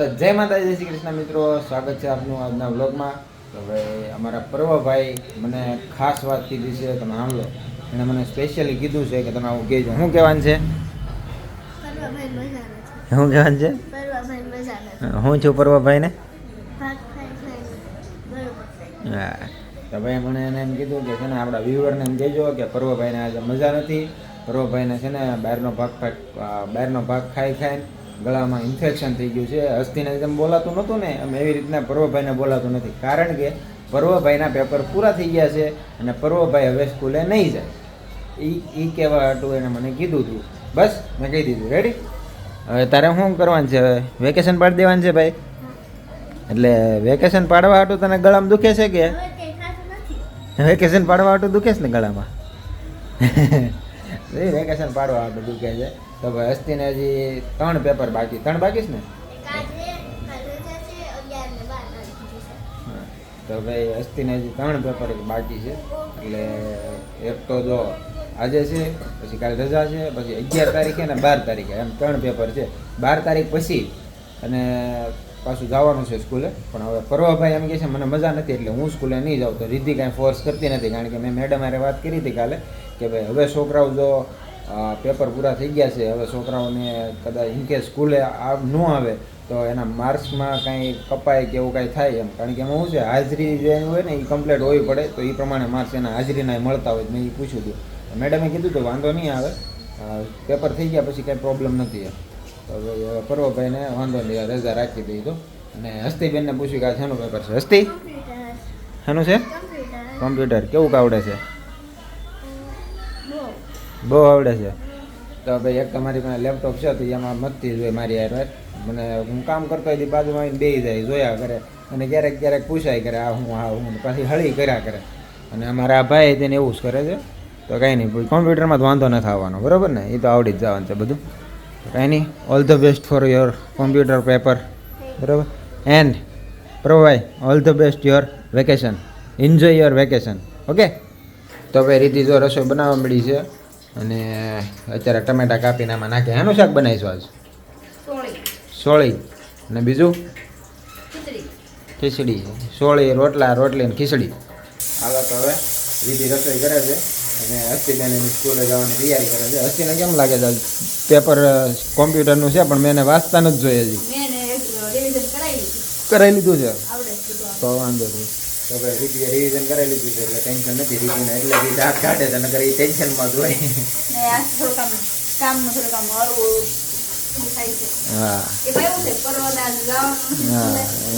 તો જય માતાજી જય શ્રી કૃષ્ણ મિત્રો. સ્વાગત છે આપનું આજના વ્લોગમાં. તો ભાઈ અમારા પર્વભાઈ મને ખાસ વાત કીધી છે તમે સાંભળો એણે મને સ્પેશિયલી કીધું છે કે તમે આવું કહેજો શું કહેવાનું છે? શું કહેવાનું છે? હું છું પર્વભાઈને? હા. તો ભાઈ મને એને એમ કીધું કે છે ને આપણા વ્યુઅરને એમ કહેજો કે પર્વભાઈને આજે મજા નથી. પર્વભાઈને છે ને બહારનો ભાગ ભાગ બહારનો ભાગ ખાઈ ખાઈને ગળામાં ઇન્ફેક્શન થઈ ગયું છે. અસ્થિને જેમ બોલાતું નહોતું ને એમ એવી રીતના પર્વભાઈને બોલાતું નથી. કારણ કે પર્વભાઈના પેપર પૂરા થઈ ગયા છે અને પર્વભાઈ હવે સ્કૂલે નહીં જાય. એ એ કહેવા હતું એને મને કીધું હતું બસ મેં કહી દીધું. રેડી હવે તારે શું કરવાનું છે? હવે વેકેશન પાડી દેવાનું છે ભાઈ? એટલે વેકેશન પાડવા હાટું તને ગળામાં દુખે છે કે? વેકેશન પાડવા હાટું દુખે છે ને ગળામાં? વેકેશન પાડવા હાટું દુખે છે. તો ભાઈ હસ્તીને હજી ત્રણ પેપર બાકી. ત્રણ બાકી છે ને. તો ભાઈ હસ્તીને હજી ત્રણ પેપર બાકી છે. એટલે એક તો જો આજે છે પછી કાલે રજા છે પછી અગિયાર તારીખે ને બાર તારીખે. એમ ત્રણ પેપર છે. બાર તારીખ પછી. અને પાછું જવાનું છે સ્કૂલે. પણ હવે પરવાભાઈ એમ કહે છે મને મજા નથી એટલે હું સ્કૂલે નહીં જાઉં. તો રીધી કાંઈ ફોર્સ કરતી નથી. કારણ કે મેં મેડમ મારે વાત કરી હતી કાલે કે ભાઈ હવે છોકરાઓ જો પેપર પૂરા થઈ ગયા છે. હવે છોકરાઓને કદાચ ઇનકેસ સ્કૂલે આ ન આવે તો એના માર્ક્સમાં કાંઈ કપાય કે એવું કાંઈ થાય એમ. કારણ કે એમાં શું છે હાજરી જે હોય ને એ કમ્પ્લેટ હોવી પડે તો એ પ્રમાણે માર્ક્સ એના હાજરીના મળતા હોય મેં એ પૂછ્યું હતું. મેડમે કીધું તો વાંધો નહીં આવે. પેપર થઈ ગયા પછી કાંઈ પ્રોબ્લેમ નથી એમ. તો પર્વભાઈને વાંધો નહીં રજા રાખી દીધો અને હસ્તીબેનને પૂછ્યું કે આ શેનું પેપર છે? હસ્તી? શેનું છે? કમ્પ્યુટર કેવું કાવડે છે? બહુ આવડે છે. તો ભાઈ એક તમારી પાસે લેપટોપ છે, તો એમાં મસ્તી જોઈએ મારી યાર મને હું કામ કરતો હોય બાજુમાં આવીને બેસી જાય, જોયા કરે. અને ક્યારેક ક્યારેક પૂછાય કરે, આ હું આ હું. પછી હળી કર્યા કરે. અને અમારા ભાઈ તેને એવું જ કરે છે. તો કાંઈ નહીં કોમ્પ્યુટરમાં તો વાંધો નથી આવવાનો બરાબર ને? એ તો આવડી જ જવાનું છે બધું. કાંઈ નહીં all the best for your computer paper બરાબર? And provide all the best your vacation enjoy your vacation okay તો ભાઈ રીતિ જો રસોઈ બનાવવા મળી છે. અને અત્યારે ટમેટા કાપીને આમાં નાખે એનું શાક બનાવીશું આજ? સોળી. સોળી. અને બીજું? ખીચડી. ખીચડી. સોળી રોટલા રોટલી અને ખીચડી. હાલો તો હવે રીધી રસોઈ કરે છે. અને હસ્તીબેન એની સ્કૂલે જવાની તૈયારી કરે છે. હસ્તીને કેમ લાગે છે? પેપર કોમ્પ્યુટરનું છે પણ મેં એને વાંચતા નથી જોઈએ હજી. કરાવી લીધું. છે? તો વાંધો નહીં. તો ભાઈ રિવિઝન કરાવી લીધું છે એટલે ટેન્શન નથી રીતિને એટલે બી દાંત કાઢે છે નકર એ ટેન્શનમાં જ હોય.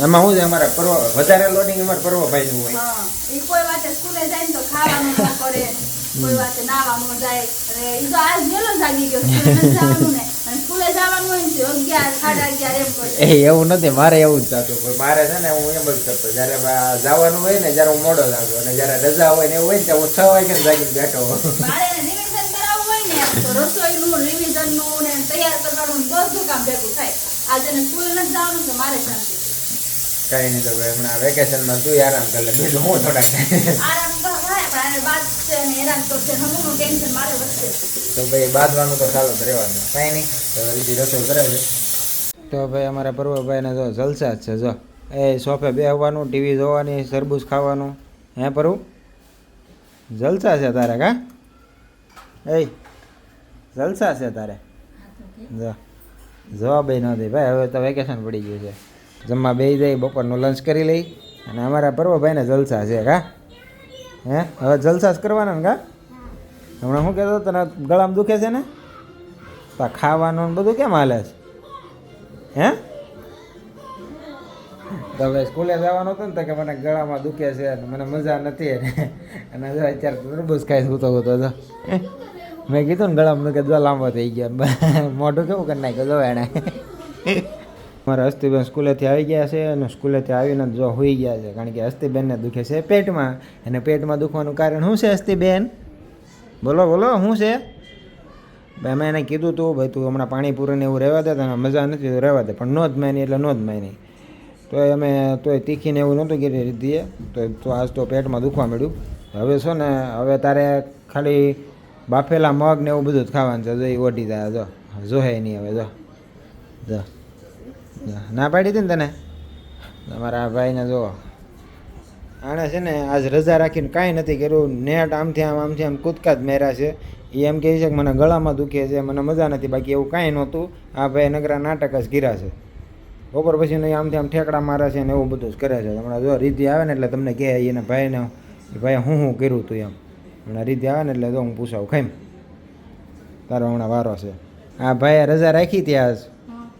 એમાં શું છે અમારે પર્વ વધારે લોડિંગ અમારે પર્વ ભાઈ નું કોઈ વાતે સ્કૂલે જાય ને તો ખાવાનું કરે કોઈ વાતે નાવાનું જાય. એ તો આજ જાગી ગયો ને. એવું નથી મારે એવું જ થતું પણ મારે છે ને હું એમ જ કરતો જ્યારે જવાનું હોય ને જ્યારે હું મોડો લાગુ અને જ્યારે રજા હોય ને એવું હોય ને ત્યાં હું છ વાગે જાગીને બેઠો રસોઈનું રિવિઝનનું ને તૈયાર કરવાનું બધું કામ ભેગું થાય. આજે એને નથી જવાનું તો મારે શાંતિ. છે નહીં તો હમણાં વેકેશનમાં તું આરામ કરે બીજું હું થોડાક આરામ બાદ હેરાન કરશે હમણાં ટેન્શન મારે વધશે. તો ભાઈ બાંધવાનું તો ચાલુ જ રહેવાનું. કાંઈ નહીં. તો રીતિ રસોઈ કરે છે. તો ભાઈ અમારા પર્વભાઈને જો જલસા જ છે જો. એ સોફે બેહવાનું ટીવી જોવાની સરબૂસ ખાવાનું. હે પરવું? જલસા છે તારે કા? એ જલસા છે તારે. જો. જવાબ ન દે. ભાઈ હવે તો વેકેશન પડી ગયું છે. જમવા બેસી જાય બપોરનું લંચ કરી લઈ. અને અમારા પર્વભાઈને જલસા છે કા? હે? હવે જલસા જ કરવાના ને કા? હમણાં શું કહેતો તને ગળામાં દુખે છે ને? તો ખાવાનું બધું કેમ હાલે છે? હે? તો હવે સ્કૂલે જવાનું હતું ને, તો કે મને ગળામાં દુખે છે અને મને મજા નથી અને જો અત્યારે તરબૂચ ખાઈ સૂતો હતો તો મેં કીધું ને ગળામાં દુખે જો લાંબો થઈ ગયો. મોઢું કેવું કરી નાખ્યું જો એણે. મારા હસ્તીબેન સ્કૂલેથી આવી ગયા છે અને સ્કૂલેથી આવીને જો હોઈ ગયા છે, કારણ કે હસ્તીબેનને દુખે છે પેટમાં. અને પેટમાં દુખવાનું કારણ શું છે હસ્તીબેન? બોલો બોલો, શું છે? ભાઈ મેં એને કીધું તું, ભાઈ, તું હમણાં પાણીપુરીને એવું રહેવા દે, તને મજા નથી રહેવા દે. પણ નો જ માની એટલે નો જ માની. તોય અમે, તોય તીખીને એવું નહોતું કીધી રીતિએ તો તો આજ તો પેટમાં દુખવા મળ્યું હવે શું ને, હવે તારે ખાલી બાફેલા મગ ને એવું બધું જ ખાવાનું છે. જો એ ઓઢી જાય, જો. જોહે નહીં હવે, જો. જો. ના પાડી હતી ને તને? તમારા ભાઈને જો આણે છે ને આજ રજા રાખીને કાંઈ નથી કર્યું. નેટ આમથી આમ આમથી આમ કૂદકા જ મેર્યા છે. એ એમ કહે છે કે મને ગળામાં દુખે છે મને મજા નથી બાકી એવું કાંઈ નહોતું. આ ભાઈ નગરા નાટક જ ગીરા છે. બપોર પછી નહીં આમથી આમ ઠેકડા મારે છે ને એવું બધું જ કરે છે. હમણાં જો રીતિ આવે ને એટલે તમને કહે એને ભાઈને ભાઈ હું હું કર્યું તું એમ. હમણાં રીતિ આવે ને એટલે જો હું પૂછાવું ખાઈમ તારો હમણાં વારો છે. આ ભાઈએ રજા રાખી ત્યાં આજ.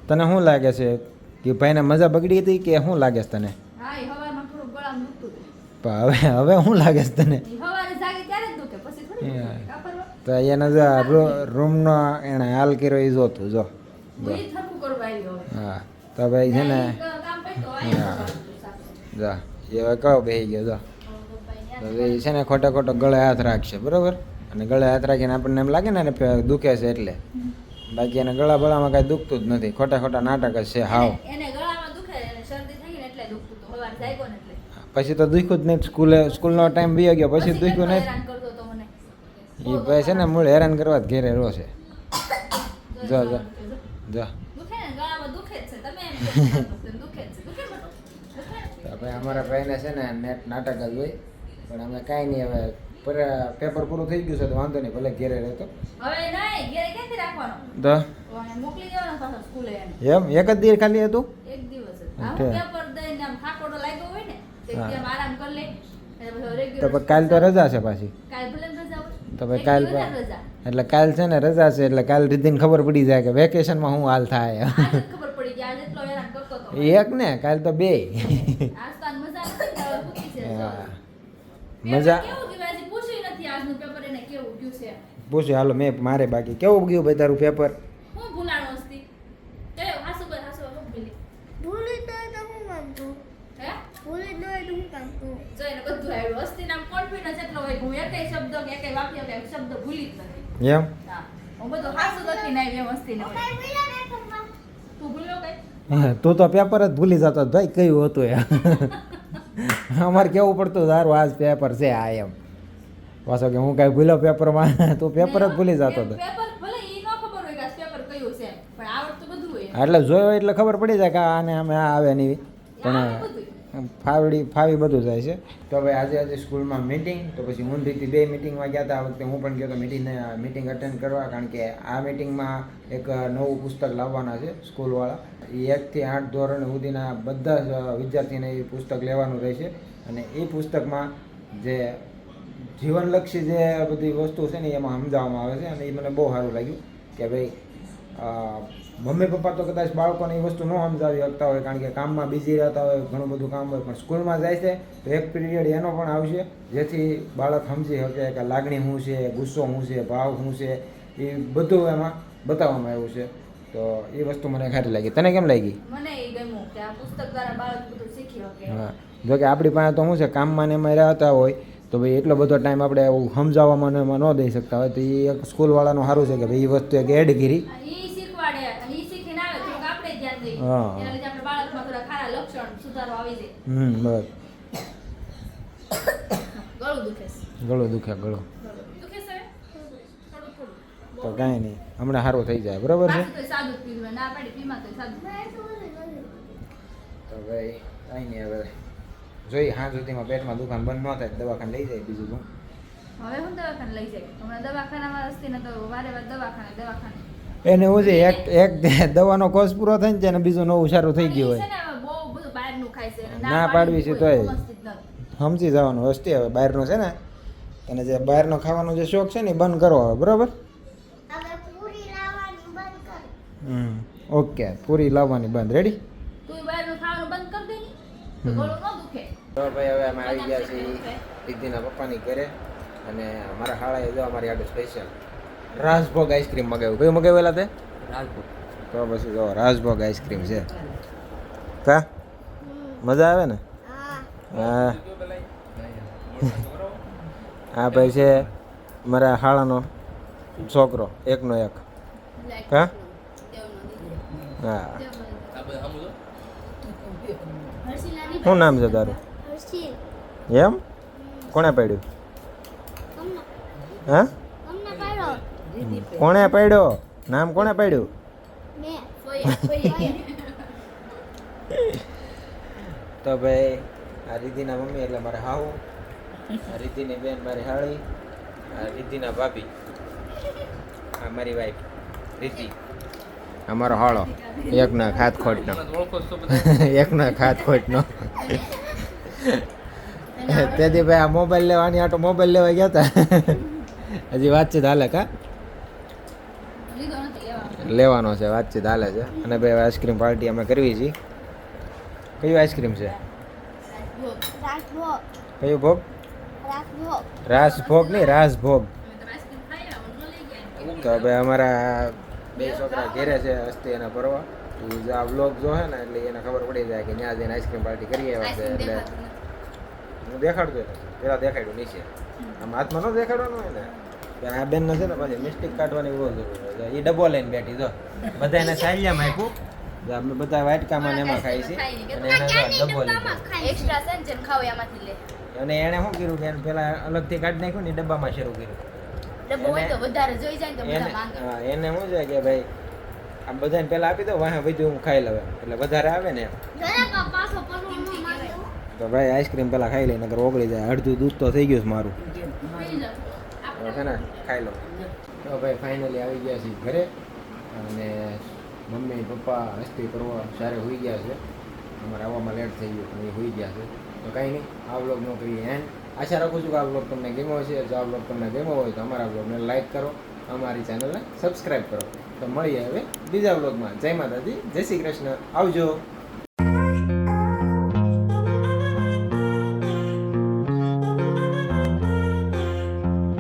તને શું લાગે છે? કે ભાઈને મજા બગડી હતી કે શું લાગે છે તને? હવે હવે શું લાગે છે તને? તો એને જો રૂમનો એણે હાલ કર્યો એ જોતું જો. હું તો ભાઈ છે ને હા. જો એ હવે કહો બેસી ગયો જો. તો એ છે ને ખોટો ખોટો ગળે હાથ રાખશે બરાબર? અને ગળે હાથ રાખીને આપણને એમ લાગે ને દુખે છે એટલે. બાકી એને ગળા બળામાં કાંઈ દુખતું જ નથી. ખોટા ખોટા નાટક જ છે હાવ. પછી તો દુખ્યું જ નહીં. સ્કૂલે સ્કૂલનો ટાઈમ બી ગયો પછી દુખ્યું નહીં. એ ભાઈ છે ને મૂળ હેરાન કરવા જ ઘેરે રો છે. જો, જો. જો. આપણે અમારા ભાઈને છે ને નેટ નાટક જ હોય. પણ અમે કાંઈ નહીં હવે પર- પેપર પૂરું થઈ ગયું છે તો વાંધો નહીં ભલે ઘેરે રહેતો. હવે નહીં ઘેરે ક્યાંથી રાખવાનો? તો તો મોકલી દેવાનો પાછો સ્કૂલે એમ? એક જ દિવસ ખાલી હતું? એક દિવસ આવું પેપર દઈને આમ થાકોડો લાગ્યો હોય ને તે હા. આરામ કરી લે. તો કાલ તો રજા છે પાછી. કાલ ભલે રજા તો પછી કાલ એટલે કાલ છે ને રજા છે એટલે કાલ રીધીને ખબર પડી જાય કે વેકેશનમાં હું હાલ થાય. ખબર પડી જાય આજ એટલો હેરાન કરતો હતો. એક ને કાલ તો બે. આજ તો. મજા કેવું ગયું હજી પૂછ્યું નથી આજનું પેપર એને કેવું ગયું છે પૂછ્યું હાલો મેં મારે બાકી. કેવું ગયું ભાઈ તારું પેપર? તો તો હું કામ તું તો તો હું કામ તું જો એને બધું આવ્યું. હસ્તી નામ કોન્ફિડન્સ એટલો હોય કે હું એકેય શબ્દ કે એકેય વાક્ય કે શબ્દ ભૂલી જ નથી. એમ? હા. હું બધું હાસુ લખીને આવી એમ હસ્તીને હોય. કઈ ભૂલા ના કરવા તું ભૂલ્યો કઈ? હા, તું તો પેપર જ ભૂલી જતો ભાઈ કયું હતું અમારે કેવું પડતું તારું આજ પેપર છે આ એમ. પાછો કે હું કાંઈ ભૂલ્યો પેપરમાં તું પેપર જ ભૂલી જતો હતો. ભલે એટલે જોયો એટલે ખબર પડી જાય કે આને આમે આ આવે નહીં પણ ફાવડી ફાવી બધું જાય છે. તો હવે આજે આજે સ્કૂલમાં મિટિંગ તો પછી ઊંધીથી બે મિટિંગમાં ગયા હતા. આ વખતે હું પણ ગયો તો મિટિંગ મિટિંગ અટેન્ડ કરવા કારણ કે આ મિટિંગમાં એક નવું પુસ્તક લાવવાના છે સ્કૂલવાળા. એ એકથી આઠ ધોરણ સુધીના બધા જ વિદ્યાર્થીને એ પુસ્તક લેવાનું રહેશે. અને એ પુસ્તકમાં જે જીવનલક્ષી જે બધી વસ્તુ છે ને એમાં સમજાવવામાં આવે છે અને એ મને બહુ સારું લાગ્યું કે ભાઈ મમ્મી પપ્પા તો કદાચ બાળકોને એ વસ્તુ ન સમજાવી શકતા હોય કારણ કે કામમાં બિઝી રહેતા હોય ઘણું બધું કામ હોય પણ સ્કૂલમાં જાય છે તો એક પીરિયડ એનો પણ આવશે જેથી બાળક સમજી શકે કે લાગણી શું છે ગુસ્સો શું છે ભાવ શું છે એ બધું એમાં બતાવવામાં આવ્યું છે. તો એ વસ્તુ મને સારી લાગી. તને કેમ લાગી? મને એ ગમ્યું કે આ પુસ્તક દ્વારા બાળક બધું શીખી શકે. હા. જો કે આપણી પાસે તો શું છે કામમાં ને એમાં રહેતા હોય તો ભાઈ એટલો બધો ટાઈમ આપણે એવું સમજાવવામાં એમાં ન દઈ શકતા હોય. તો એ એક સ્કૂલવાળાનું સારું છે કે ભાઈ એ વસ્તુ એક એડ કરી ઈ શીખવાડે. અને ઈ શીખીને આવે તો આપણે ધ્યાન દઈએ. હા. એના લીધે આપણે બાળકમાં થોડા ખારા લક્ષણ સુધારો આવી જાય. હમ બસ. ગળું દુખે ગળું દુખે ગળું. દુખે છે? થોડું થોડું. તો કાંઈ નહીં. હમણાં સારું થઈ જાય બરાબર છે? સાદું પીવું ના પાડી પીમાં તોય સાદું તો ભાઈ કાંઈ નહીં હવે. જોઈ હા સુધીમાં પેટમાં દુકાન બંધ ન થાય દવાખાને લઈ જાય બીજું શું? હવે હું દવાખાને લઈ જાય? હમણાં દવાખાનામાં હસ્તી ને તો વારે વાર દવાખાને દવાખાને. એને હું છે એક એક દવાનો કોર્સ પૂરો થઈ ને તેને બીજું નવું સારું થઈ ગયું હોય. બહુ બધું બહારનું ખાય છે. ના પાડવી છે તોય. સમજી જવાનું વસ્તી હવે બહારનું છે ને. અને જે બહારનો ખાવાનો જે શોખ છે ને બંધ કરો હવે બરોબર? હવે પૂરી લાવવાની બંધ કર. હમ ઓકે પૂરી લાવવાની બંધ. રેડી તો ગળું ન દુખે. તો ભાઈ હવે અમે આવી ગયા છીએ દીદીના પપ્પાની ઘરે અને અમારા શાળાએ જો અમારી આડું સ્પેશિયલ રાજભોગ આઈસ્ક્રીમ મગાવ્યું. કયું મગાવેલા તે? રાજભોગ. તો પછી જો રાજભોગ આઈસ્ક્રીમ છે. કા? મજા આવે ને? હા. હા. આ ભાઈ છે મારા શાળાનો છોકરો એકનો એક. હા. હા શું નામ છે તારું? એમ? કોણે પાડ્યું? હા? કોણે પાડ્યો? નામ કોણે પાડ્યું? તો ભાઈ આ રીતિના મમ્મી એટલે મારે હાવ આ રીતિની બેન મારી હાળી. આ રીતિના ભાભી. આ મારી વાઈફ રીતિ અમારો હાળો. એકના ખાત ખોટનો. એકના ખાત ખોટનો. તેથી ભાઈ આ મોબાઈલ લેવાની આટો મોબાઈલ લેવા ગયા હતા. હજી વાતચીત હાલે કા? લેવાનો છે, વાતચીત હાલે છે. અને ભાઈ આઈસ્ક્રીમ પાર્ટી અમે કરવી છીએ કયું આઈસ્ક્રીમ છે? કયું ભોગ? રાજભોગ રાસભોગ નહીં, રાસભોગ. ભોગ તો ભાઈ અમારા બે છોકરા ઘેરે છે હસ્તી એના ભરવા. એ જો આ વ્લોગ જો હે ને એટલે એને ખબર પડી જાય કે ત્યાં જઈને આઈસ્ક્રીમ પાર્ટી કરી આવ્યા છે એટલે હું દેખાડતો પેલા દેખાડ્યું નીચે. આમ હાથમાં ન દેખાડવાનું હોય ને. આ બેન છે ને પછી મિસ્ટેક કાઢવાની બહુ જરૂર છે એ ડબ્બો લઈને બેઠી જો. બધા એને સાલિયામાં આપ્યું અમે બધા વાટકામાં ને એમાં ખાઈ છીએ. અને એને ડબ્બો લીધો. એક્સ્ટ્રા છે ને જેને ખાવ એમાંથી લે. અને એણે શું કર્યું કે પેલા અલગથી કાઢી નાખ્યું ને એ ડબ્બામાં શરૂ કર્યું. એને શું છે કે ભાઈ આ બધાને પેલા આપી દો વાહ બધું હું ખાઈ લઉં એટલે વધારે આવે ને તો ભાઈ આઈસ્ક્રીમ પેલા ખાઈ લઈ નકર ઓગળી જાય. અડધું દૂધ તો થઈ ગયું છે મારું. છે ને ખાઈ લો તો ભાઈ ફાઇનલી આવી ગયા છીએ ઘરે. અને મમ્મી પપ્પા હસ્તી કરવા સારે હોઈ ગયા છે. અમારે આવવામાં લેટ થઈ ગયું પણ એ હોઈ ગયા છે. તો કાંઈ નહીં આ વ્લોગ નો કરીએ એન્ડ આશા રાખું છું કે આ બ્લોગ તમને ગમ્યો હશે. જો આ બ્લોગ તમને ગમ્યો હોય તો અમારા બ્લોગને લાઈક કરો, અમારી ચેનલને સબસ્ક્રાઈબ કરો. તો મળીએ હવે બીજા બ્લોગમાં જય માતાજી, જય શ્રી કૃષ્ણ. આવજો.